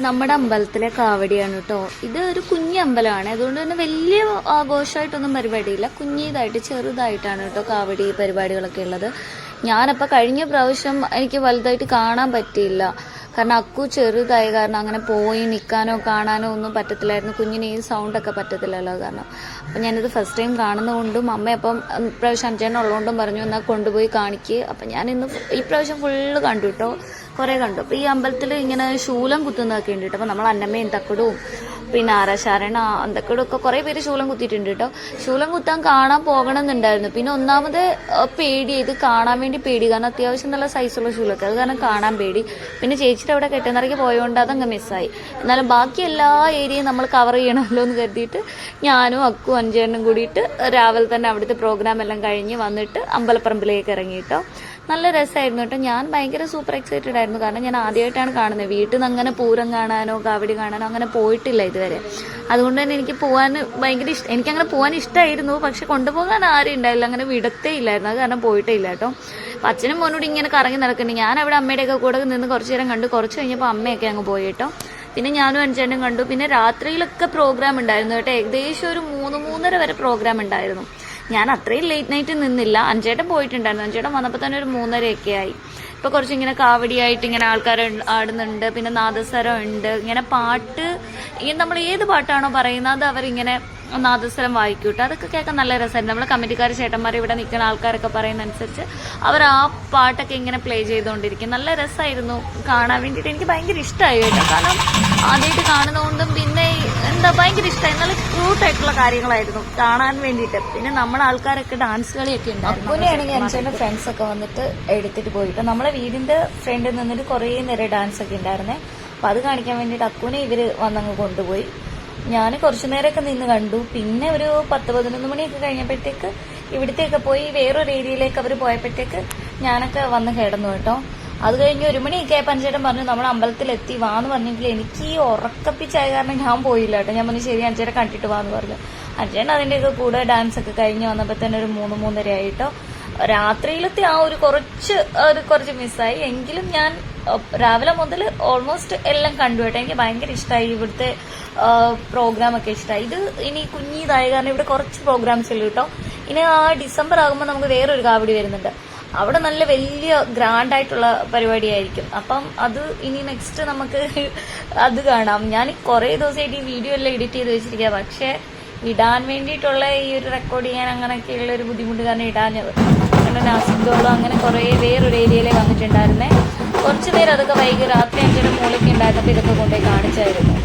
നമ്മുടെ അമ്പലത്തിലെ കാവടിയാണ് കേട്ടോ ഇത് ഒരു കുഞ്ഞി അമ്പലമാണ്. അതുകൊണ്ട് തന്നെ വലിയ ആഘോഷമായിട്ടൊന്നും പരിപാടിയില്ല. കുഞ്ഞിതായിട്ട് ചെറുതായിട്ടാണ് കേട്ടോ കാവടി പരിപാടികളൊക്കെ ഉള്ളത്. ഞാനപ്പോൾ കഴിഞ്ഞ പ്രാവശ്യം എനിക്ക് വലുതായിട്ട് കാണാൻ പറ്റിയില്ല. കാരണം അക്കു ചെറുതായ കാരണം അങ്ങനെ പോയി നിൽക്കാനോ കാണാനോ ഒന്നും പറ്റത്തില്ലായിരുന്നു. കുഞ്ഞിന് ഈ സൗണ്ടൊക്കെ പറ്റത്തില്ലല്ലോ കാരണം. അപ്പം ഞാനിത് ഫസ്റ്റ് ടൈം കാണുന്നതുകൊണ്ടും അമ്മ അപ്പം പ്രാവശ്യം ഇപ്രാവശ്യം അഞ്ചെണ്ണം ഉള്ളതുകൊണ്ടും പറഞ്ഞു എന്നാൽ കൊണ്ടുപോയി കാണിക്കുക അപ്പം ഞാനിന്ന് ഇന്ന് ഈ പ്രാവശ്യം ഫുള്ള് കണ്ടു കേട്ടോ കുറേ കണ്ടു. അപ്പോൾ ഈ അമ്പലത്തിൽ ഇങ്ങനെ ശൂലം കുത്തുന്നതൊക്കെ ഉണ്ട് കേട്ടോ അപ്പോൾ നമ്മൾ അന്നമ്മയും തക്കടും പിന്നെ ആരാശാരണ എന്തൊക്കെയോ ഒക്കെ കുറേ പേര് ശൂലം കുത്തിയിട്ടുണ്ട് കേട്ടോ ശൂലം കുത്താൻ കാണാൻ പോകണം എന്നുണ്ടായിരുന്നു പിന്നെ ഒന്നാമത് പേടി. ഇത് കാണാൻ വേണ്ടി പേടി. കാരണം അത്യാവശ്യം നല്ല സൈസുള്ള ശൂലൊക്കെ. അത് കാരണം കാണാൻ പേടി. പിന്നെ ചേച്ചിയുടെ അവിടെ കെട്ടുന്നറയ്ക്ക് പോയതുകൊണ്ട് അതങ്ങ് മിസ്സായി എന്നാലും ബാക്കി എല്ലാ ഏരിയയും നമ്മൾ കവർ ചെയ്യണമല്ലോ എന്ന് കരുതിയിട്ട് ഞാനും അക്കു അഞ്ചേണ്ണും കൂടിയിട്ട് രാവിലെ തന്നെ അവിടുത്തെ പ്രോഗ്രാം എല്ലാം കഴിഞ്ഞ് വന്നിട്ട് അമ്പലപ്പറമ്പിലേക്ക് ഇറങ്ങി കേട്ടോ നല്ല രസമായിരുന്നു കേട്ടോ. ഞാൻ ഭയങ്കര സൂപ്പർ എക്സൈറ്റഡ് ആയിരുന്നു. കാരണം ഞാൻ ആദ്യമായിട്ടാണ് കാണുന്നത്. വീട്ടിൽ നിന്ന് അങ്ങനെ പൂരം കാണാനോ കാവടി കാണാനോ അങ്ങനെ പോയിട്ടില്ല ഇതുവരെ. അതുകൊണ്ട് തന്നെ എനിക്ക് പോകാൻ ഭയങ്കര ഇഷ്ടം എനിക്കങ്ങനെ പോകാൻ ഇഷ്ടമായിരുന്നു പക്ഷെ കൊണ്ടുപോകാൻ ആരും ഉണ്ടായില്ല. അങ്ങനെ വിടത്തേ ഇല്ലായിരുന്നു. അത് കാരണം പോയിട്ടേ ഇല്ല കേട്ടോ. അപ്പം അച്ഛനും മോനോട് ഇങ്ങനെ കറങ്ങി നടക്കുന്നുണ്ട്. ഞാൻ അവിടെ അമ്മയുടെയൊക്കെ കൂടെ നിന്ന് കുറച്ച് നേരം കണ്ടു. കുറച്ച് കഴിഞ്ഞപ്പോൾ അമ്മയൊക്കെ അങ്ങ് പോയി കേട്ടോ. പിന്നെ ഞാനും അഞ്ചേണ്ടും കണ്ടു. പിന്നെ രാത്രിയിലൊക്കെ പ്രോഗ്രാം ഉണ്ടായിരുന്നു കേട്ടോ. ഏകദേശം ഒരു മൂന്ന് മൂന്നര വരെ പ്രോഗ്രാം ഉണ്ടായിരുന്നു. ഞാൻ അത്രയും ലേറ്റ് നൈറ്റ് നിന്നില്ല. അഞ്ചേട്ടൻ പോയിട്ടുണ്ടായിരുന്നു. അഞ്ചേട്ടൻ വന്നപ്പോൾ തന്നെ ഒരു മൂന്നരയൊക്കെ ആയി ഇപ്പൊ കുറച്ചിങ്ങനെ കാവടിയായിട്ട് ഇങ്ങനെ ആൾക്കാർ ആടുന്നുണ്ട്. പിന്നെ നാദസ്വരം ഉണ്ട്. ഇങ്ങനെ പാട്ട് നമ്മൾ ഏത് പാട്ടാണോ പറയുന്നത് അവരിങ്ങനെ നാദസ്വരം വായിക്കും കേട്ടോ അതൊക്കെ കേൾക്കാൻ നല്ല രസമായിരുന്നു. നമ്മളെ കമ്മിറ്റിക്കാർ ചേട്ടന്മാർ ഇവിടെ നിൽക്കുന്ന ആൾക്കാരൊക്കെ പറയുന്ന അനുസരിച്ച് അവർ ആ പാട്ടൊക്കെ ഇങ്ങനെ പ്ലേ ചെയ്തുകൊണ്ടിരിക്കും. നല്ല രസമായിരുന്നു കാണാൻ വേണ്ടിയിട്ട്. എനിക്ക് ഭയങ്കര ഇഷ്ടമായി കേട്ടോ. കാരണം ആദ്യമായിട്ട് കാണുന്നതുകൊണ്ടും പിന്നെ എന്താ ഭയങ്കര ഇഷ്ടമായി. നല്ല ക്യൂട്ട് ആയിട്ടുള്ള കാര്യങ്ങളായിരുന്നു കാണാൻ വേണ്ടിയിട്ട്. പിന്നെ നമ്മുടെ ആൾക്കാരൊക്കെ ഡാൻസ് കളിയൊക്കെ ഉണ്ടായിരുന്നു. അങ്ങനെയാണെങ്കിൽ അഞ്ചേന്റെ ഫ്രണ്ട്സ് ഒക്കെ വന്നിട്ട് എടുത്തിട്ട് പോയിട്ട്. നമ്മളെ വീടിന്റെ ഫ്രണ്ടിൽ നിന്നിട്ട് കുറേ നേരം ഡാൻസ് ഒക്കെ ഉണ്ടായിരുന്നേ. അപ്പൊ അത് കാണിക്കാൻ വേണ്ടിട്ട് അക്കുനെ ഇവർ വന്നങ്ങ് കൊണ്ടുപോയി. ഞാൻ കുറച്ചു നേരമൊക്കെ നിന്ന് കണ്ടു. പിന്നെ ഒരു പത്ത് പതിനൊന്ന് മണിയൊക്കെ കഴിഞ്ഞപ്പോഴത്തേക്ക് ഇവിടത്തേക്ക് പോയി വേറൊരു ഏരിയയിലേക്ക് അവർ പോയപ്പോഴത്തേക്ക് ഞാനൊക്കെ വന്ന് കിടന്നു കേട്ടോ. അത് കഴിഞ്ഞ് ഒരു മണിയൊക്കെ പഞ്ചേട്ടൻ പറഞ്ഞു നമ്മൾ അമ്പലത്തിൽ അമ്പലത്തിലെത്തി വാന്ന് പറഞ്ഞെങ്കിൽ എനിക്ക് ഈ ഉറക്കപ്പിച്ചായ കാരണം ഞാൻ പോയില്ല കേട്ടോ. ഞാൻ പറഞ്ഞു ശരി അഞ്ചേട്ടൻ കണ്ടിട്ട് വാന്ന് പറഞ്ഞു. അഞ്ചേട്ടൻ അതിന്റെയൊക്കെ കൂടെ ഡാൻസ് ഒക്കെ കഴിഞ്ഞ് വന്നപ്പോൾ തന്നെ ഒരു മൂന്ന് മൂന്നര ആയിട്ടോ. രാത്രിയിലത്തെ ആ ഒരു കുറച്ച് ഒരു കുറച്ച് മിസ്സായി എങ്കിലും ഞാൻ രാവിലെ മുതൽ ഓൾമോസ്റ്റ് എല്ലാം കണ്ടു കേട്ടോ. എനിക്ക് ഭയങ്കര ഇഷ്ടമായി ഇവിടുത്തെ പ്രോഗ്രാം ഒക്കെ ഇഷ്ടമായി ഇത് ഇനി കുഞ്ഞിതായ കാരണം ഇവിടെ കുറച്ച് പ്രോഗ്രാംസ് ഉള്ളു കേട്ടോ. ഇനി ആ ഡിസംബർ ആകുമ്പോൾ നമുക്ക് വേറൊരു കാവടി വരുന്നുണ്ട്. അവിടെ നല്ല വലിയ ഗ്രാൻഡ് ആയിട്ടുള്ള പരിപാടിയായിരിക്കും. അപ്പം അത് ഇനി നെക്സ്റ്റ് നമുക്ക് അത് കാണാം. ഞാൻ കുറേ ദിവസമായിട്ട് ഈ വീഡിയോ എല്ലാം എഡിറ്റ് ചെയ്ത് വെച്ചിരിക്കുക പക്ഷേ ഇടാൻ വേണ്ടിയിട്ടുള്ള ഈ ഒരു റെക്കോർഡ് ചെയ്യാൻ അങ്ങനെയൊക്കെയുള്ള ഒരു ബുദ്ധിമുട്ട് കാരണം ഇടാഞ്ഞത്. അങ്ങനെ നാസിക്കോളം അങ്ങനെ കുറേ വേറൊരു ഏരിയയിലേ വന്നിട്ടുണ്ടായിരുന്നേ കുറച്ച് അതൊക്കെ വൈകി രാത്രി അഞ്ചിന് മൂലയ്ക്ക് ഉണ്ടായിരുന്നപ്പോൾ ഇതൊക്കെ കൊണ്ടുപോയി കാണിച്ചായിരുന്നു.